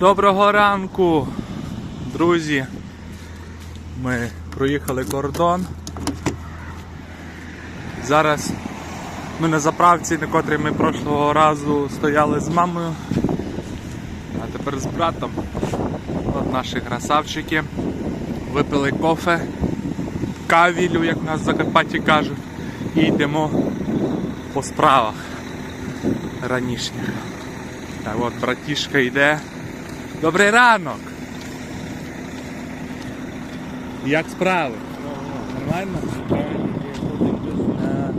Доброго ранку, друзі. Ми проїхали кордон. Зараз ми на заправці, на котрій ми прошлого разу стояли з мамою, а тепер з братом. От наші красавчики. Випили кофе, кавілю, як у нас в Закарпатті кажуть, і йдемо по справах ранішніх. Так от братішка йде. Добрий ранок! Як справи? Нормально? Е,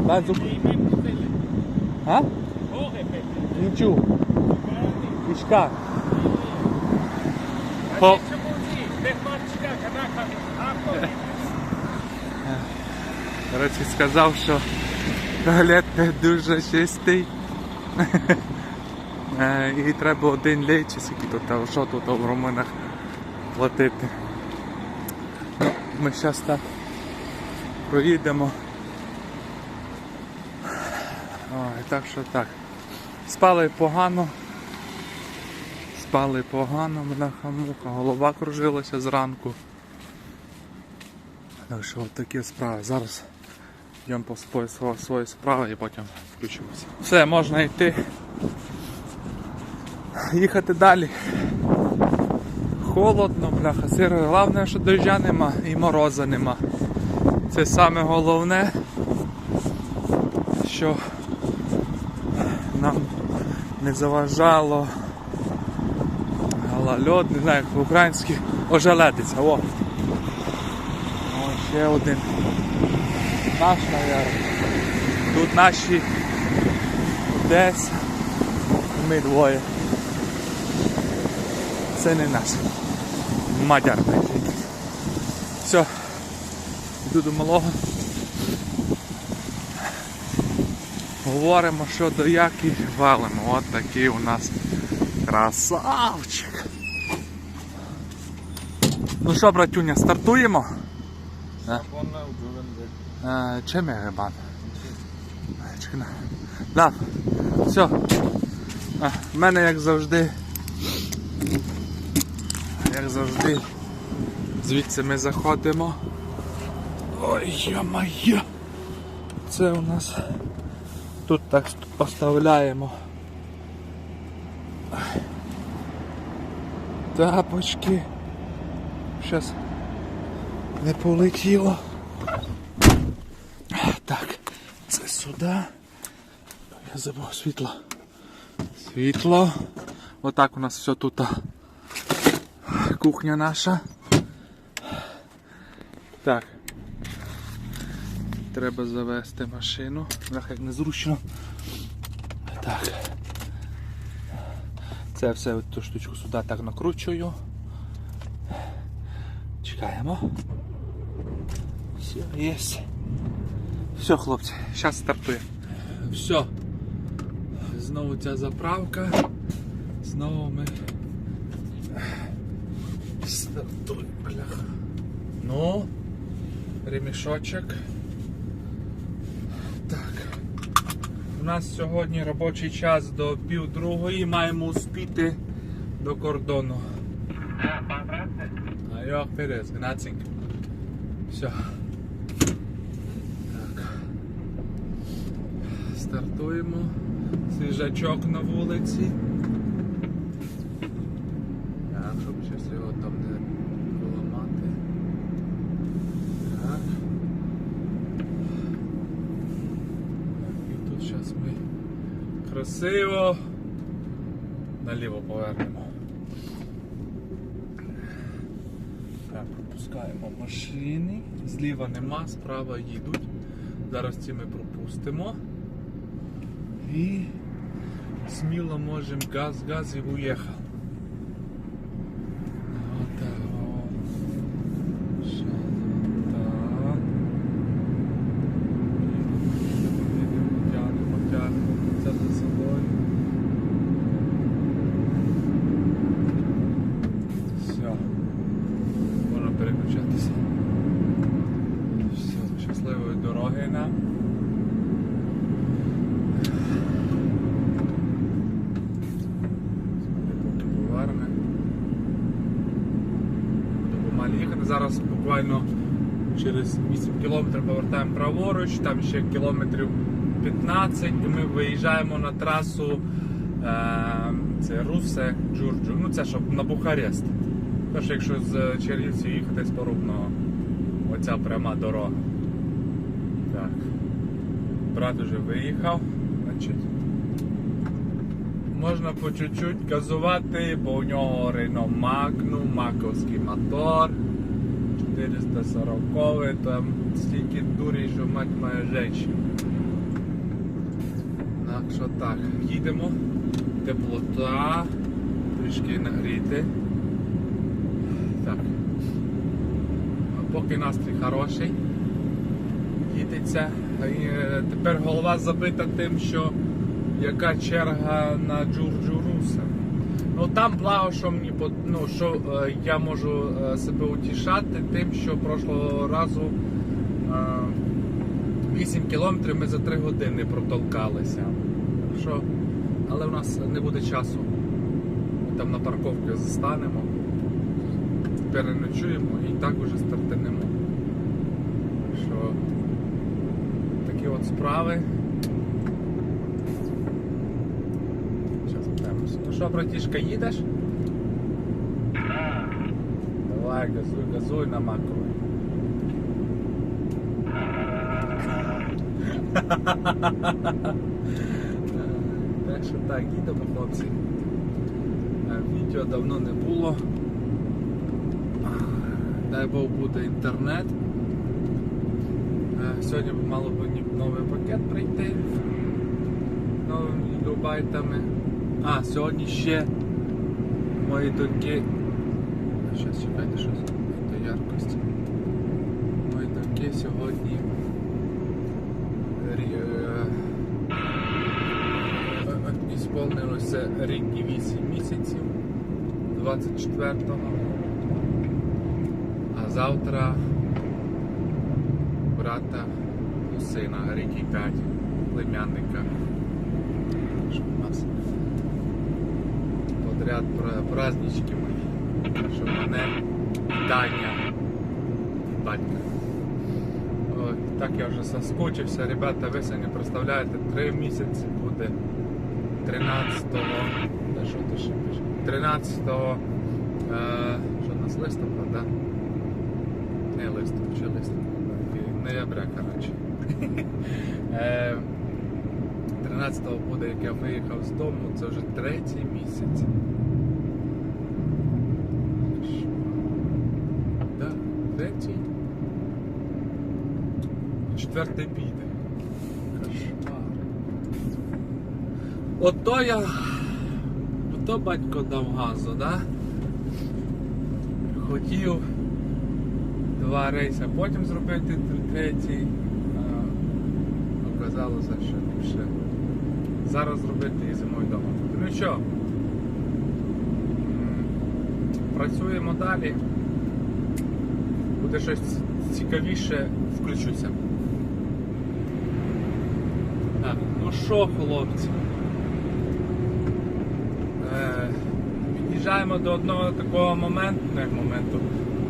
Базу. А? Пішка. По... Коротше, сказав, що туалет не дуже чистий. Е, І треба один лей чи скільки тут, що тут в Румунах платити. Ну, ми зараз так проїдемо. Ой, так що так. Спали погано. Спали погано, бляха-муха, голова кружилася зранку. Так що от такі справи. Зараз йдемо по свої справи і потім включимося. Все, можна йти. Їхати далі. Холодно, бляха, сиро. Головне, що дождя нема і мороза нема. Це саме головне, що нам не заважало голольот, не знаю, як по-українськи, ожеледиця. О. О, ще один. Наш, наверное. Тут наші десь. Ми двоє. Це не наш. Мадяр. Все. Йду до малого. Говоримо, що до як і валимо. От такий у нас красавчик. Ну що, братюня, стартуємо? Е, Чим я? Чекай. Да. Все. В мене як завжди. Як завжди. Звідси ми заходимо. Ой, йо-моє. Це у нас тут так поставляємо. Тапочки. Щас не полетіло. Так, це сюди. Я забув світло. Світло. Отак у нас все тут. Кухня наша. Так. Треба завести машину. Трохи як незручно. Так. Це все ту штучку сюди так накручую. Чекаємо. Все, є. Все, хлопці, зараз стартує. Все. Знову ця заправка. Знову ми стартуємо, бляха. Ну, ремішочок. Так. У нас сьогодні робочий час до пів другої. Маємо успіти до кордону. А я перес, гнацинг. Все. Так. Стартуємо. Свіжачок на вулиці. Так, щоб щось його там не поламати. Так. І тут зараз ми красиво наліво повернемо. Так, пропускаємо машини. Зліва нема, справа їдуть. Зараз ці ми пропустимо. І сміло можемо газ-газ і уїхав. Отак. о. Ще так. Їдемо, тягнемо, тягнемо це за собою. Все. Можна переключатися. Все, щасливої дороги нам. Поки зараз буквально через 8 кілометрів повертаємо праворуч, там ще кілометрів 15 і ми виїжджаємо на трасу е, це Русе Джурджу. Ну це щоб на Бухарест. Тож якщо з Чернівців їхати з Порубного, оця пряма дорога. Так. Брат уже виїхав. Можна по чуть-чуть газувати, бо у нього Renault Magnum, маковський мотор. 440 там стільки дурі, що мать моя женщина. Так що так, їдемо. Теплота, трішки нагріти. Так. А Поки настрій хороший. Їдеться. Е, Тепер голова забита тим, що яка черга на Джурджу Руса. Ну там благо, що мені ну, що е, я можу е, себе утішати тим, що прошлого разу е, 8 кілометрів ми за 3 години протолкалися. Що, але в нас не буде часу. Ми там на парковці застанемо, переночуємо і так уже стартанемо. Що такі от справи. Зараз подивимося. Ну що, братішка, їдеш? Давай, газуй, газуй на маковий. Так що так, їдемо, хлопці. Е, Відео давно не було. Дай Бог буде інтернет. Е, Сьогодні мало б новий пакет прийти новими гігабайтами. А, сьогодні ще мої доньки. Щас чекайте, що до яркості. Мої доньки сьогодні. е, е, рік і 8 місяців 24-го. А завтра брата у сина рік і 5 племянника. Що у нас пра- празднички мої. Що мене вітання від батька. Ой, так я вже соскучився, ребята, ви самі не представляєте, три місяці буде 13-го. Та що ти ще пише? 13-го. Е, що у нас листопад, да? Не листопад, чи листопад? Ноября, коротше. Е, 13-го буде, як я виїхав з дому, це вже третій місяць. Що? Да, третій. Четвертий піде. Кошмар. Ото я. Ото батько дав газу, да? Хотів два рейси, потім зробити третій. Оказалося, що ліпше зараз зробити і зимою вдома. Ну що, працюємо далі. Буде щось цікавіше, включуся. Так, ну що, хлопці? Е, під'їжджаємо до одного такого моменту, не моменту,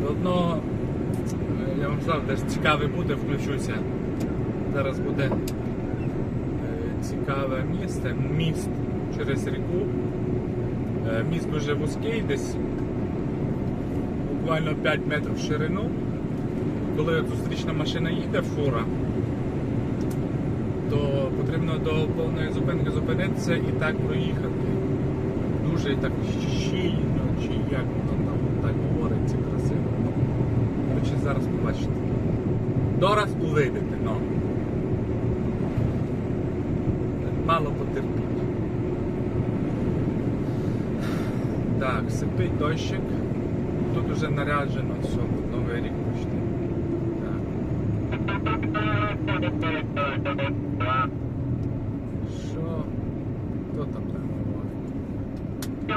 до одного, е, я вам сказав, десь цікавий буде, включуся. Зараз буде е, цікаве місце, міст через ріку. Міст дуже вузький, десь буквально 5 метрів в ширину. Коли зустрічна машина їде, фура, то потрібно до повної зупинки зупинитися і так проїхати. Дуже так щільно, чи як воно там так говориться красиво. Коротше, зараз побачите. Дораз увидите, ну. Мало потерпіть. Так, сипить дощик. Тут уже наряджено все, новий рік почти. Так. Що? Хто там так говорить?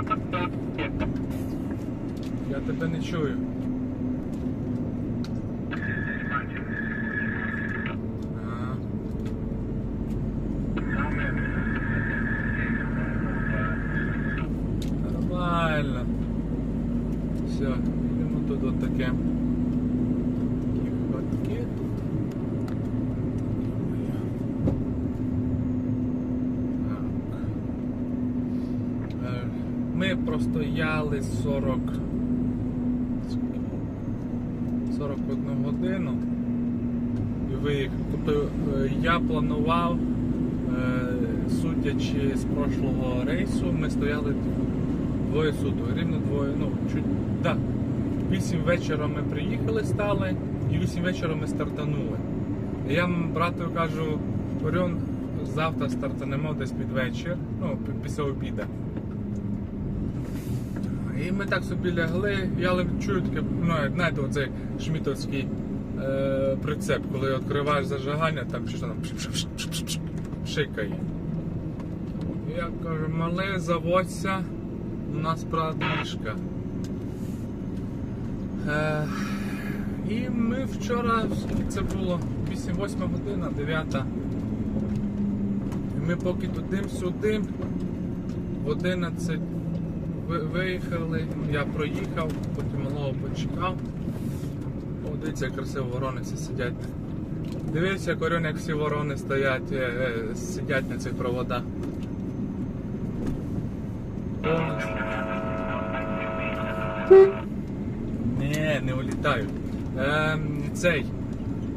Я тебе не чую. А. Нормально. Все, йдемо тут от таке. Ми простояли 40 41 годину і виїхали. Тобто е, я планував, е, судячи з прошлого рейсу, ми стояли двоє суток, рівно двоє, ну чуть так. Вісім вечора ми приїхали, стали, і вісім вечора ми стартанули. І я брату кажу, Оріон, завтра стартанемо десь під вечір, ну, після обіду. І ми так собі лягли, я чую таке, ну, знаєте, оцей шмітовський е, прицеп, коли відкриваєш зажигання, там що там шикає. Я кажу, мале, заводься, у нас продажка. Е, і ми вчора, це було 8-8 година, 9. І ми поки туди-сюди, в 11 ви- виїхали, я проїхав, потім малого почекав. О, дивіться, як красиво ворони всі сидять. Дивіться, як орен, як всі ворони стоять, е, е, сидять на цих проводах. Ні, не улітають. Ем, цей.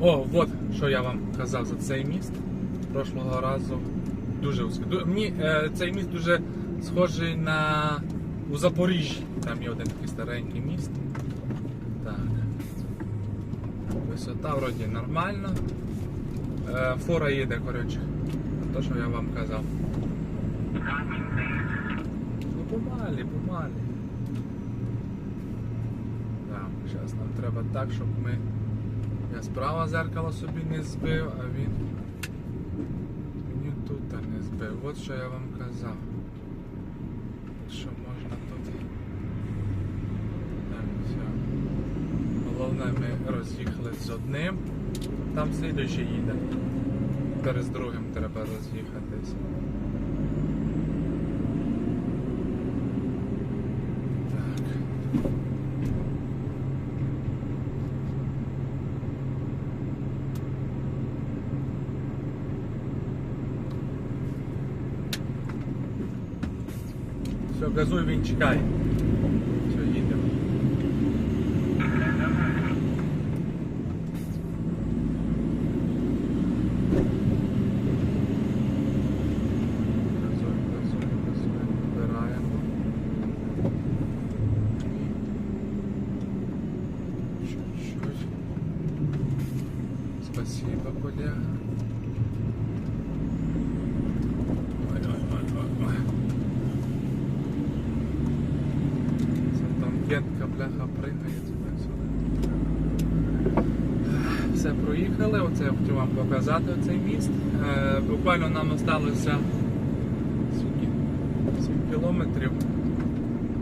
О, от що я вам казав за цей міст. Прошлого разу дуже вузький. Мені е, цей міст дуже схожий на у Запоріжжі. Там є один такий старенький міст. Так. Висота вроді нормальна. Е, фора їде, коротше. То, що я вам казав. Ну помалі, помалі. Так, зараз нам треба так, щоб ми. Я справа зеркало собі не збив, а він. Мені тут не збив. От що я вам казав. Що можна тут. Так, все. Головне, ми роз'їхали з одним. Там слідуючий їде. Перед другим треба роз'їхатись. Так. Все, газуй, він чекає. Все, їдемо. Газуй, газуй, газуй, набираємо. І Чуть-чуть. Спасибо, колега. Ой, ой, ой, ой, ой. Це там єнтка, бляха, пригає туди-сюди. Все, проїхали, оце я хотів вам показати оцей міст. Е, буквально нам залишилося 7 кілометрів.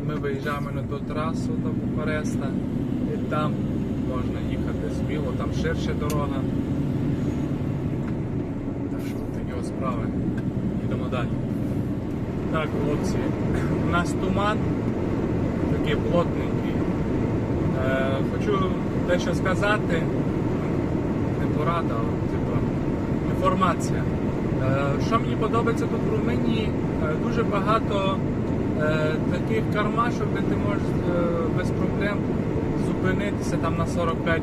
Ми виїжджаємо на ту трасу до Бухареста і там можна їхати сміло, там ширша дорога. Так що такі ось справи. Йдемо далі. Так, хлопці, у нас туман такий плотненький. Е, хочу дещо сказати. Порада, типу, інформація. Е, що мені подобається тут в Румунії, е, дуже багато е, таких кармашок, де ти можеш без проблем зупинитися там на 45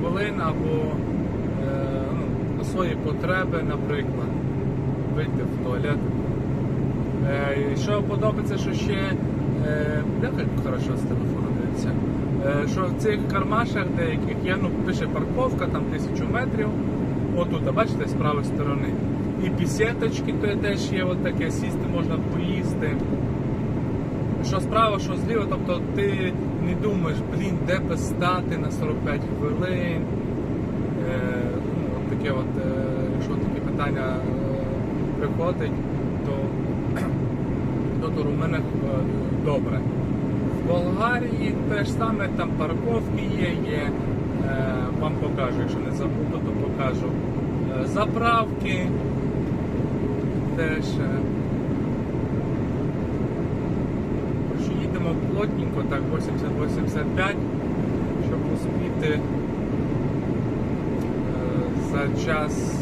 хвилин або ну, на свої потреби, наприклад, вийти в туалет. Що подобається, що ще е, як хорошо з телефону дивиться, що в цих кармашах деяких є, ну пише парковка, там тисячу метрів. Отут, бачите, з правої сторони. І пісеточки то теж є, от таке, сісти можна поїсти. Що справа, що зліва, тобто ти не думаєш, блін, де би стати на 45 хвилин. Е, ну, от таке от, е, якщо таке питання е, приходить, то тут у румунах е, добре. Болгарії теж саме там парковки є, є. Е, вам покажу, якщо не забуду, то покажу. Е, заправки теж. е, їдемо плотненько, так 80-85, щоб успіти за час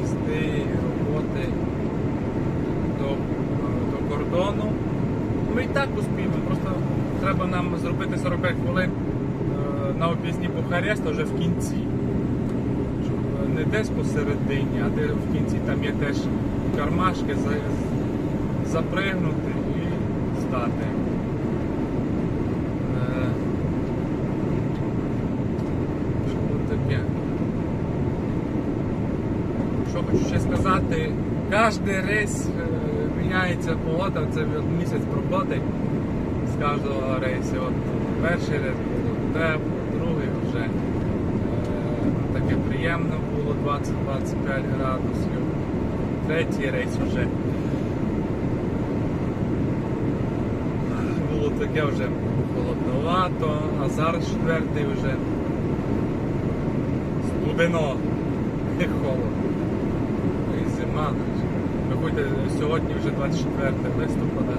їзди роботи до, до кордону. Ми і так успіємо, просто треба нам зробити 45 хвилин е, на об'їзні Бухареста вже в кінці. Е, не десь посередині, а де в кінці там є теж кармашки запригнути і стати. Е, Що таке? Що хочу ще сказати, кожен рейс міняється погода, це місяць проходить з кожного рейсу. От перший рейс було тепло, другий вже е, таке приємно було 20-25 градусів. Третій рейс вже було таке вже холодновато, а зараз четвертий вже студено і холодно. Ну і зима. Виходить, сьогодні вже 24 листопада.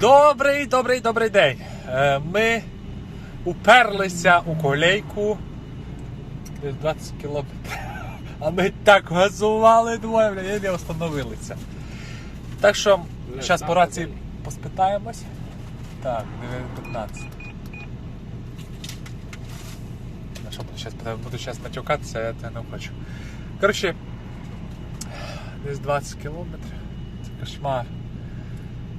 Добрий, добрий, добрий день. Е, Ми уперлися у колейку. 20 кілометрів. А ми так газували двоє, бля, і не остановилися. Так що, зараз по рації поспитаємось. Так, 9.15. На що буду зараз? Буду зараз матюкатися, я це не хочу. Коротше, десь 20 кілометрів. Це кошмар.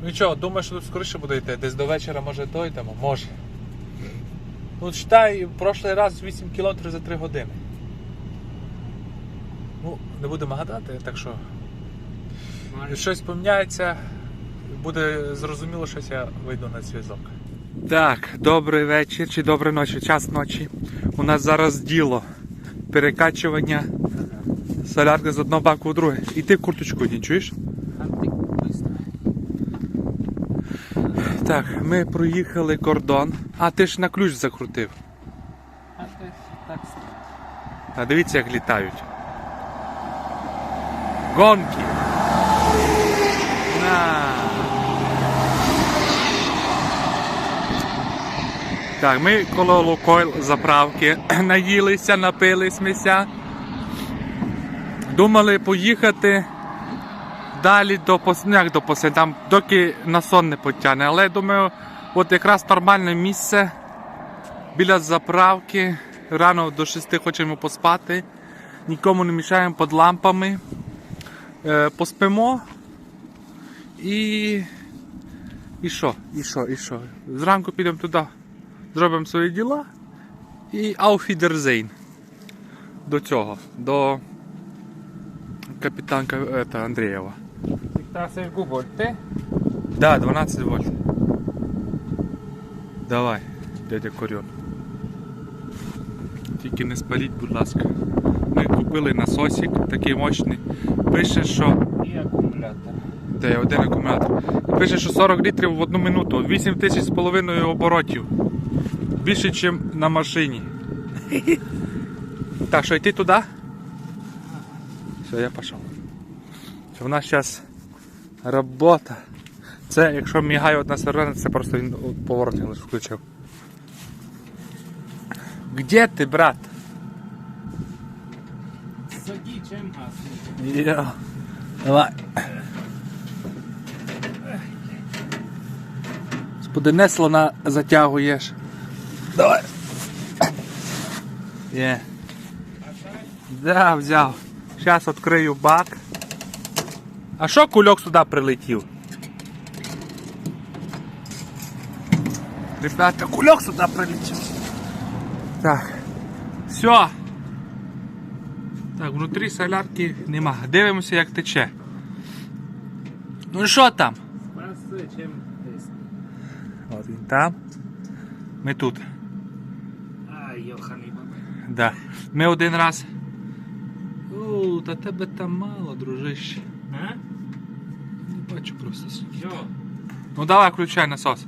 Ну нічого, думаю, що тут скоріше буде йти. Десь до вечора може дойдемо? Може. Ну, читай, прошлий раз 8 кілометрів за 3 години. Ну, не будемо гадати, так що. Якщо щось поміняється, буде зрозуміло, що я вийду на зв'язок. Так, добрий вечір чи доброї ночі, час ночі. У нас зараз діло. Перекачування солярки з одного баку в друге. І ти курточку не чуєш? Так, ми проїхали кордон. А ти ж на ключ закрутив. А дивіться, як літають. Гонки. На. Так, ми коло Лукойл заправки наїлися, напилися. Думали поїхати далі до ну, як до поселення, там доки на сон не потягне. Але я думаю, от якраз нормальне місце біля заправки. Рано до 6 хочемо поспати. Нікому не мішаємо під лампами. Е, поспимо. І. І що? І що? І що? Зранку підемо туди, зробимо свої діла. І Ауфідерзейн. До цього. До капітанка ета, Андрієва. Dictasse Google, te? Да, 12 вольт. Давай, дядя Корьон. Тільки не спаліть, будь ласка. Ми купили насосик такий мощний. Пише, що. І акумулятор. Де один акумулятор. Пише, що 40 літрів в одну минуту, 8 тисяч з половиною оборотів. Більше, ніж на машині. Так, що йти туди? Все, я пішов. В нас зараз робота. Це якщо мігає одна сирена, це просто він поворотник лише включив. Где ти, брат? Саді чим гаснути. Я. Давай. Господи, не слона затягуєш. Давай. Є. Да, взяв. Зараз відкрию бак. А що кульок сюди прилетів? Ребята, кульок сюди прилетів. Так. Все. Так, внутрі солярки нема. Дивимося, як тече. Ну що там? От він там. Ми тут. Ай, йоханий бабай. Да. Ми один раз. У, та тебе там мало, дружище. А? Не бачу просто. Йо. Ну давай включай насос.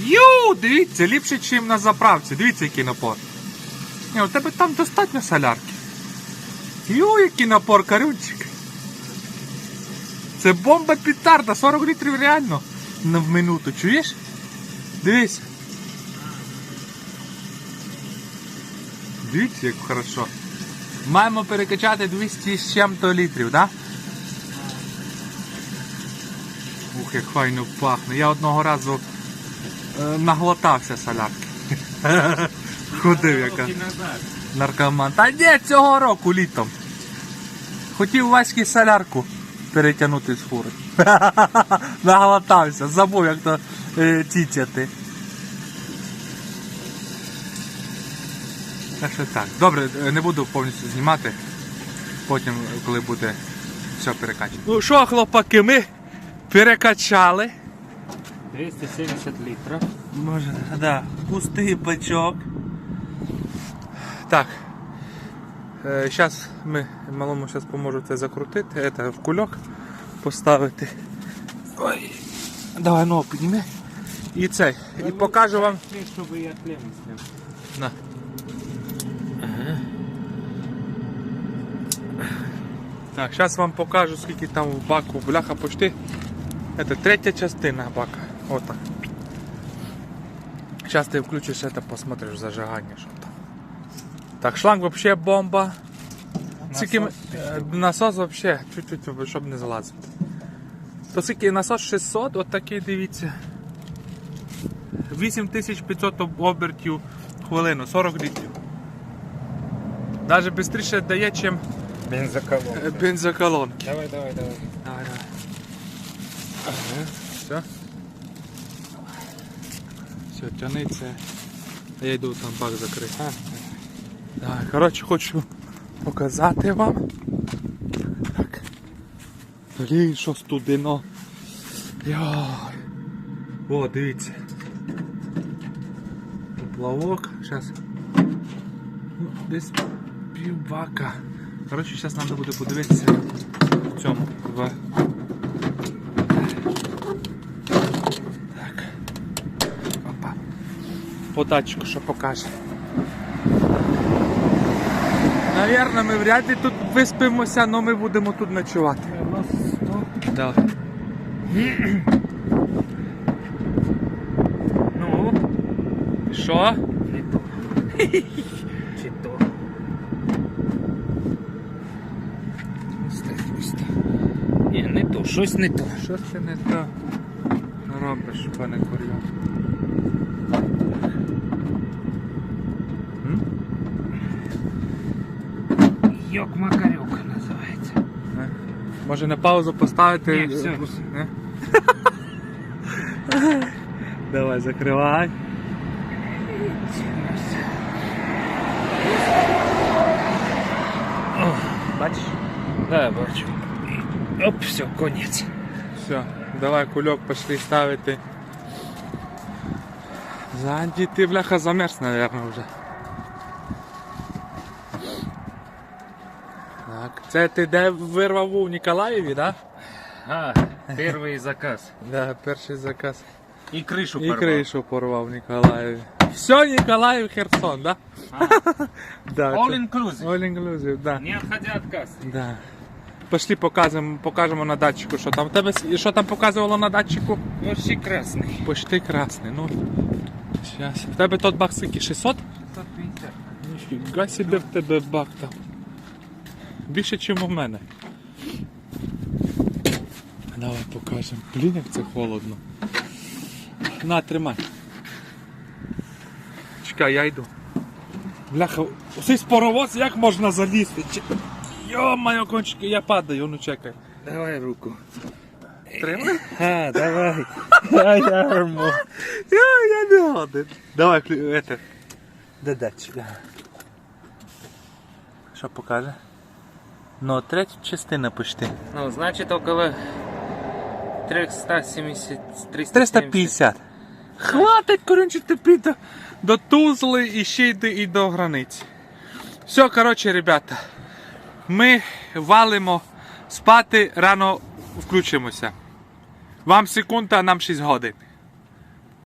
Ю, дивіться, ліпше, ніж на заправці. Дивіться, який напор. Ні, у тебе там достатньо солярки. Ю, який напор карючик. Це бомба петарда, 40 літрів реально в минуту, чуєш? Дивись. Дивіться, як хорошо. Маємо перекачати 200 з чим-то літрів, так? Да? Ух, як файно пахне. Я одного разу е, наглотався солярки. Ходив яка. Наркоман. Та ні, цього року літом. Хотів Васьки солярку перетягнути з фури. Наглотався, забув, як то е, тітяти. Так що так. Добре, е, не буду повністю знімати. Потім, е, коли буде все перекачано. Ну що, хлопаки, ми перекачали. 270 літрів. Може, да, пустий бачок. Так. Зараз ми малому зараз поможу це закрутити, це в кульок поставити. Ой. Давай ногу підніми. І цей. І покажу вам. Щоб я клем зняв. На. Так, зараз вам покажу, скільки там в баку бляха почти. Це третя частина бака. Отак. Зараз ти включиш це, посмотриш зажигання, що там. Так, шланг взагалі бомба. Скільки ми- е, насос взагалі, чуть-чуть, щоб не залазити. То скільки насос 600, от такий дивіться. 8500 обертів в хвилину, 40 літрів. Навіть швидше дає, ніж Бензоколон. бензоколонки. Давай, давай, давай. Давай, давай. Ага, все. Все, тяни це. А Я йду там бак закрити. Так, коротше, хочу показати вам. Так. Блін, що студено. Йой. О, дивіться. Поплавок. Зараз. Ну, десь півбака. Коротше, зараз треба буде подивитися в цьому. В... Так. Опа. По датчику що покаже. Навірно, ми вряд ли тут виспимося, але ми будемо тут ночувати. Да. Ну, Що? не то. Чи то. Пусте, пусте. Ні, не то, щось не то. Що ти не то робиш, пане Кур'ян? Йок Макарюка називається. Не? Може на паузу поставити? Ні, все. Не? Давай, закривай. Бачиш? Да, бачу. Оп, все, конець. Все, давай кульок пошли ставити. Ззаді ти, бляха, замерз, наверное, вже. Так, це ти де вирвав у Ніколаєві, да? А, перший заказ. Да, перший заказ. І кришу І порвав. кришу порвав в Ніколаєві. Все, Ніколаїв, Херсон, да? да All це- inclusive. All inclusive, да. Не отходя от касси. да. Пошли покажемо, покажемо на датчику, що там. Тебе що там показувало на датчику? Вообще красний. Почти красний. Ну, сейчас. В тебе тот бак скільки? 600? 150. Ніфіга себе в тебе бак там. Більше, ніж у мене. Давай покажемо. Блін, як це холодно. На, тримай. Чекай, я йду. Бляха, цей паровоз як можна залізти? Йо-моє, кончики, я падаю, ну чекай. Давай руку. Тримай. А, давай. Я ярмо. Я, я не годен. Давай, клю- это. Де датчик? Що покаже? Ну, третя частина почти. Ну, значит, около 370... 350. Хватить, коротше, тобі до, до Тузли і ще йди і до границі. Все, коротше, ребята. Ми валимо спати, рано включимося. Вам секунда, нам 6 годин.